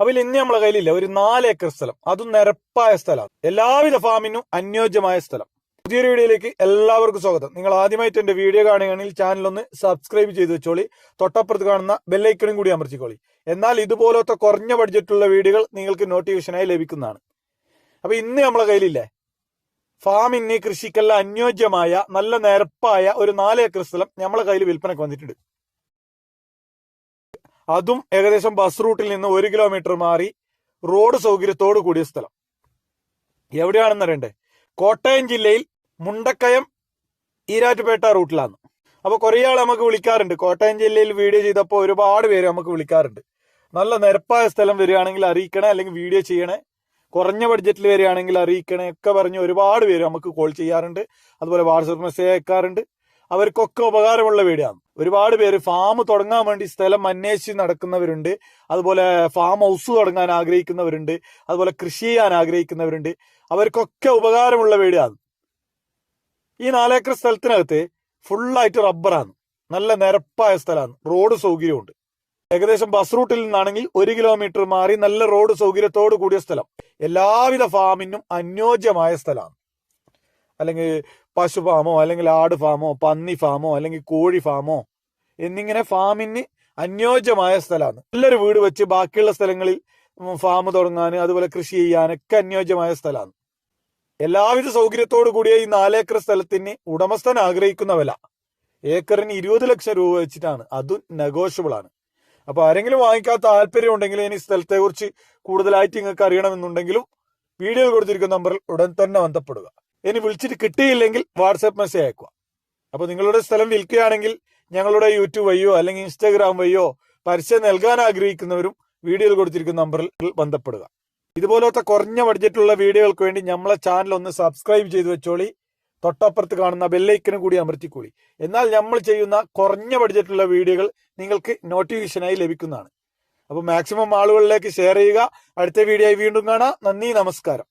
അപ്പൊ ഇന്ന് നമ്മളെ കയ്യിലില്ല. ഒരു നാല് ഏക്കർ സ്ഥലം. അതും നിരപ്പായ സ്ഥലമാണ്. എല്ലാവിധ ഫാമിനും അനുയോജ്യമായ സ്ഥലം. പുതിയൊരു വീഡിയോയിലേക്ക് എല്ലാവർക്കും സ്വാഗതം. നിങ്ങൾ ആദ്യമായിട്ട് എന്റെ വീഡിയോ കാണുകയാണെങ്കിൽ ചാനൽ ഒന്ന് സബ്സ്ക്രൈബ് ചെയ്ത് വെച്ചോളി. തൊട്ടപ്പുറത്ത് കാണുന്ന ബെല്ലൈക്കണും കൂടി അമർത്തിക്കോളി. എന്നാൽ ഇതുപോലത്തെ കുറഞ്ഞ ബഡ്ജറ്റുള്ള വീഡിയോകൾ നിങ്ങൾക്ക് നോട്ടിഫിക്കേഷനായി ലഭിക്കുന്നതാണ്. അപ്പൊ ഇന്ന് നമ്മളെ കയ്യിലില്ലേ? ഫാമിന് കൃഷിക്കെല്ലാം അനുയോജ്യമായ നല്ല നിരപ്പായ ഒരു നാല് ഏക്കർ സ്ഥലം നമ്മളെ കയ്യിൽ വിൽപ്പനക്ക് വന്നിട്ടുണ്ട്. അതും ഏകദേശം ബസ് റൂട്ടിൽ നിന്ന് ഒരു കിലോമീറ്റർ മാറി റോഡ് സൗകര്യത്തോട് കൂടിയ സ്ഥലം. എവിടെയാണെന്ന് അറിയണ്ടേ? കോട്ടയം ജില്ലയിൽ മുണ്ടക്കയം ഈരാറ്റുപേട്ട റൂട്ടിലാണ് അപ്പൊ കുറേ ആൾ നമുക്ക് വിളിക്കാറുണ്ട്. കോട്ടയം ജില്ലയിൽ വീഡിയോ ചെയ്തപ്പോൾ ഒരുപാട് പേര് നമുക്ക് വിളിക്കാറുണ്ട്. നല്ല നിരപ്പായ സ്ഥലം വരികയാണെങ്കിൽ അറിയിക്കണേ അല്ലെങ്കിൽ വീഡിയോ ചെയ്യണേ. കുറഞ്ഞ ബഡ്ജറ്റിൽ വരികയാണെങ്കിൽ അറിയിക്കണേ ഒക്കെ പറഞ്ഞ് ഒരുപാട് പേര് നമുക്ക് കോൾ ചെയ്യാറുണ്ട്. അതുപോലെ വാട്സപ്പ് മെസ്സേജ് അയക്കാറുണ്ട്. അവർക്കൊക്കെ ഉപകാരമുള്ള ആണ് ഒരുപാട് പേര് ഫാം തുടങ്ങാൻ വേണ്ടി സ്ഥലം അന്വേഷിച്ച് നടക്കുന്നവരുണ്ട്. അതുപോലെ ഫാം ഹൗസ് തുടങ്ങാൻ ആഗ്രഹിക്കുന്നവരുണ്ട്. അതുപോലെ കൃഷി ചെയ്യാൻ ആഗ്രഹിക്കുന്നവരുണ്ട്. അവർക്കൊക്കെ ഉപകാരമുള്ള ആണ് ഈ നാലേക്കർ സ്ഥലത്തിനകത്ത് ഫുള്ളായിട്ട് റബ്ബറാണ്. നല്ല നിരപ്പായ സ്ഥലമാണ്. റോഡ് സൗകര്യമുണ്ട്. ഏകദേശം ബസ് റൂട്ടിൽ നിന്നാണെങ്കിൽ ഒരു കിലോമീറ്റർ മാറി നല്ല റോഡ് സൗകര്യത്തോട് കൂടിയ സ്ഥലം. എല്ലാവിധ ഫാമിനും അനുയോജ്യമായ സ്ഥലമാണ്. അല്ലെങ്കിൽ പശു ഫാമോ അല്ലെങ്കിൽ ആട് ഫാമോ പന്നി ഫാമോ അല്ലെങ്കിൽ കോഴി ഫാമോ എന്നിങ്ങനെ ഫാമിന് അനുയോജ്യമായ സ്ഥലമാണ്. നല്ലൊരു വീട് വെച്ച് ബാക്കിയുള്ള സ്ഥലങ്ങളിൽ ഫാം തുടങ്ങാൻ അതുപോലെ കൃഷി ചെയ്യാനൊക്കെ അനുയോജ്യമായ സ്ഥലമാണ്. എല്ലാവിധ സൗകര്യത്തോടു കൂടിയ ഈ നാലേക്കർ സ്ഥലത്തിന് ഉടമസ്ഥൻ ആഗ്രഹിക്കുന്ന വില. ഏക്കറിന് ഇരുപത് ലക്ഷം രൂപ വെച്ചിട്ടാണ്. അതും നെഗോഷ്യബിൾ ആണ്. അപ്പൊ ആരെങ്കിലും വാങ്ങിക്കാൻ താല്പര്യം ഉണ്ടെങ്കിൽ ഇനി സ്ഥലത്തെ കുറിച്ച് കൂടുതലായിട്ട് നിങ്ങൾക്ക് അറിയണമെന്നുണ്ടെങ്കിലും വീഡിയോയിൽ കൊടുത്തിരിക്കുന്ന നമ്പറിൽ ഉടൻ തന്നെ ബന്ധപ്പെടുക. ഇനി വിളിച്ചിട്ട് കിട്ടിയില്ലെങ്കിൽ വാട്സാപ്പ് മെസ്സേജ് അയക്കുക. അപ്പോൾ നിങ്ങളുടെ സ്ഥലം വിൽക്കുകയാണെങ്കിൽ ഞങ്ങളുടെ യൂട്യൂബ് വഴിയോ അല്ലെങ്കിൽ ഇൻസ്റ്റാഗ്രാം വഴിയോ പരസ്യം നൽകാൻ ആഗ്രഹിക്കുന്നവരും വീഡിയോയിൽ കൊടുത്തിരിക്കുന്ന നമ്പറിൽ ബന്ധപ്പെടുക. ഇതുപോലത്തെ കുറഞ്ഞ ബഡ്ജറ്റുള്ള വീഡിയോകൾക്ക് വേണ്ടി നമ്മളെ ചാനൽ ഒന്ന് സബ്സ്ക്രൈബ് ചെയ്തു വെച്ചോളി. തൊട്ടപ്പുറത്ത് കാണുന്ന ബെല്ലൈക്കനും കൂടി അമർത്തിക്കൂടി. എന്നാൽ നമ്മൾ ചെയ്യുന്ന കുറഞ്ഞ ബഡ്ജറ്റുള്ള വീഡിയോകൾ നിങ്ങൾക്ക് നോട്ടിഫിക്കേഷനായി ലഭിക്കുന്നതാണ്. അപ്പോൾ മാക്സിമം ആളുകളിലേക്ക് ഷെയർ ചെയ്യുക. അടുത്ത വീഡിയോ വീണ്ടും കാണാം. നന്ദി നമസ്കാരം.